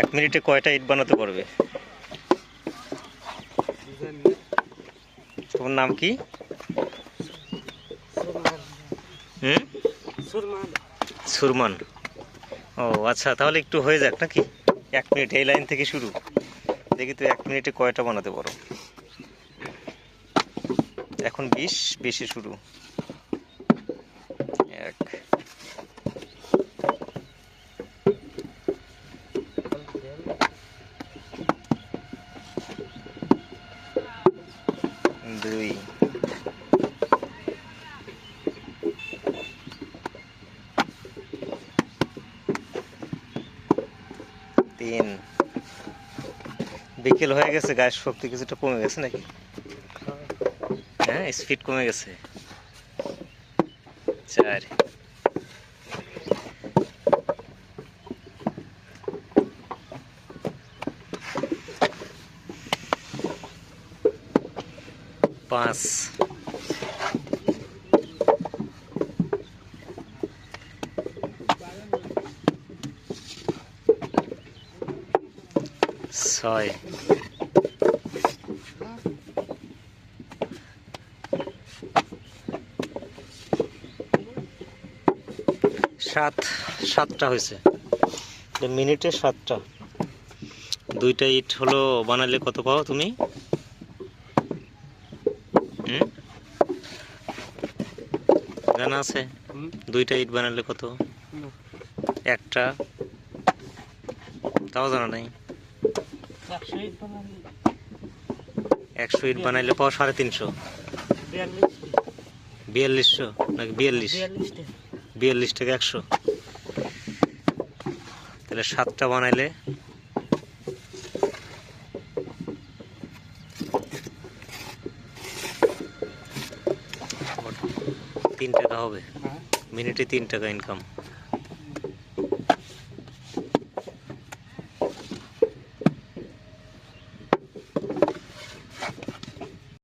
এক মিনিটে কয়টা ইট বানাতে পারবে? তোমার নাম কি? সুরমান। ও আচ্ছা তাহলে একটু হয়ে যাক নাকি? এক মিনিট, এই লাইন থেকে শুরু। দেখি তো এক মিনিটে কয়টা বানাতে পারো? এখন বিশ, বেশি শুরু। দুই তিন বিকেল হয়ে গেছে গায়ের শক্তি কিছুটা কমে গেছে নাকি হ্যাঁ স্পিড কমে গেছে চার পাঁচ। ছয়। সাত সাতটা হয়েছে। মিনিটে সাতটা। দুইটা ইট হলো বানালে কত পাও তুমি? জানা আছে। দুইটা ইট বানালে কত? একটা। তাও জানা নাই। একশো ইট বানাইলে পাও সাড়ে তিনশো। বিয়াল্লিশশো নাকি বিয়াল্লিশ? বিয়াল্লিশ থেকে একশো। তাহলে সাতটা বানাইলে তিন টাকা হবে। মিনিটে তিন টাকা ইনকাম